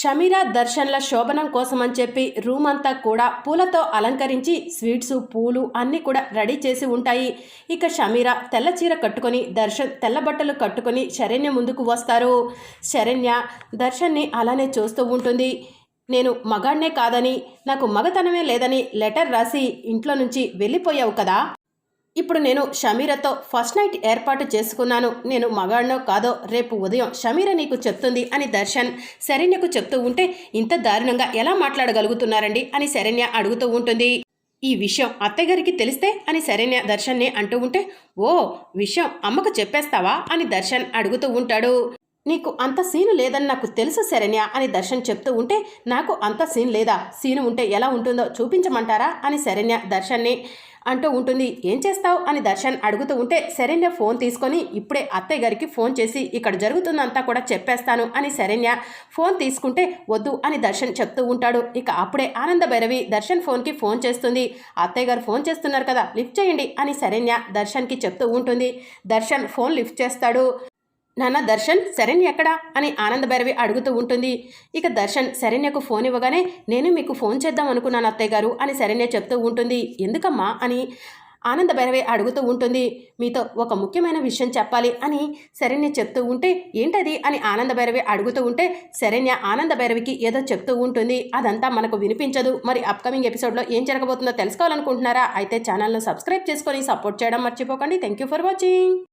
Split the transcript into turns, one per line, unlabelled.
షమీరా దర్శన్ల శోభనం కోసమని చెప్పి రూమ్ అంతా కూడా పూలతో అలంకరించి స్వీట్స్ పూలు అన్నీ కూడా రెడీ చేసి ఉంటాయి. ఇక షమీరా తెల్ల చీర కట్టుకొని దర్శన్ తెల్ల బట్టలు కట్టుకొని శరణ్య ముందుకు వస్తారు. శరణ్య దర్శన్ని అలానే చూస్తూ ఉంటుంది. నేను మగాడినే కాదని నాకు మగతనమే లేదని లెటర్ రాసి ఇంట్లో నుంచి వెళ్ళిపోయావు కదా? ఇప్పుడు నేను షమీరతో ఫస్ట్ నైట్ ఏర్పాటు చేసుకున్నాను. నేను మగాడినో కాదో రేపు ఉదయం షమీర నీకు చెప్తుంది అని దర్శన్ శరణ్యకు చెప్తూ ఉంటే ఇంత దారుణంగా ఎలా మాట్లాడగలుగుతున్నారండి అని శరణ్య అడుగుతూ ఉంటుంది. ఈ విషయం అత్తయ్యగారికి తెలిస్తే అని శరణ్య దర్శన్ని అంటూ ఉంటే ఓ విషయం అమ్మకు చెప్పేస్తావా అని దర్శన్ అడుగుతూ ఉంటాడు. నీకు అంత సీను లేదని నాకు తెలుసు శరణ్య అని దర్శన్ చెప్తూ ఉంటే నాకు అంత సీన్ లేదా సీను ఉంటే ఎలా ఉంటుందో చూపించమంటారా అని శరణ్య దర్శన్ని అంటూ ఉంటుంది. ఏం చేస్తావు? అని దర్శన్ అడుగుతూ ఉంటే శరణ్య ఫోన్ తీసుకొని ఇప్పుడే అత్తయ్య గారికి ఫోన్ చేసి ఇక్కడ జరుగుతుందంతా కూడా చెప్పేస్తాను అని శరణ్య ఫోన్ తీసుకుంటే వద్దు అని దర్శన్ చెప్తూ ఉంటాడు. ఇక అప్పుడే ఆనంద భైరవి దర్శన్ ఫోన్కి ఫోన్ చేస్తుంది. అత్తయ్య గారు ఫోన్ చేస్తున్నారు కదా లిఫ్ట్ చేయండి అని శరణ్య దర్శన్కి చెప్తూ ఉంటుంది. దర్శన్ ఫోన్ లిఫ్ట్ చేస్తాడు. నాన్న దర్శన్ శరణ్య ఎక్కడా? అని ఆనంద భైరవి అడుగుతూ ఉంటుంది. ఇక దర్శన్ శరణ్యకు ఫోన్ ఇవ్వగానే నేను మీకు ఫోన్ చేద్దాం అనుకున్నాను అత్తయ్య గారు అని శరణ్య చెప్తూ ఉంటుంది. ఎందుకమ్మా? అని ఆనంద భైరవి అడుగుతూ ఉంటుంది. మీతో ఒక ముఖ్యమైన విషయం చెప్పాలి అని శరణ్య చెప్తూ ఉంటే ఏంటది? అని ఆనంద భైరవి అడుగుతూ ఉంటే శరణ్య ఆనంద భైరవికి ఏదో చెప్తూ ఉంటుంది. అదంతా మనకు వినిపించదు. మరి అప్కమింగ్ ఎపిసోడ్లో ఏం జరగబోతుందో తెలుసుకోవాలనుకుంటున్నారా? అయితే ఛానల్ను సబ్స్క్రైబ్ చేసుకొని సపోర్ట్ చేయడం మర్చిపోకండి. Thank you for watching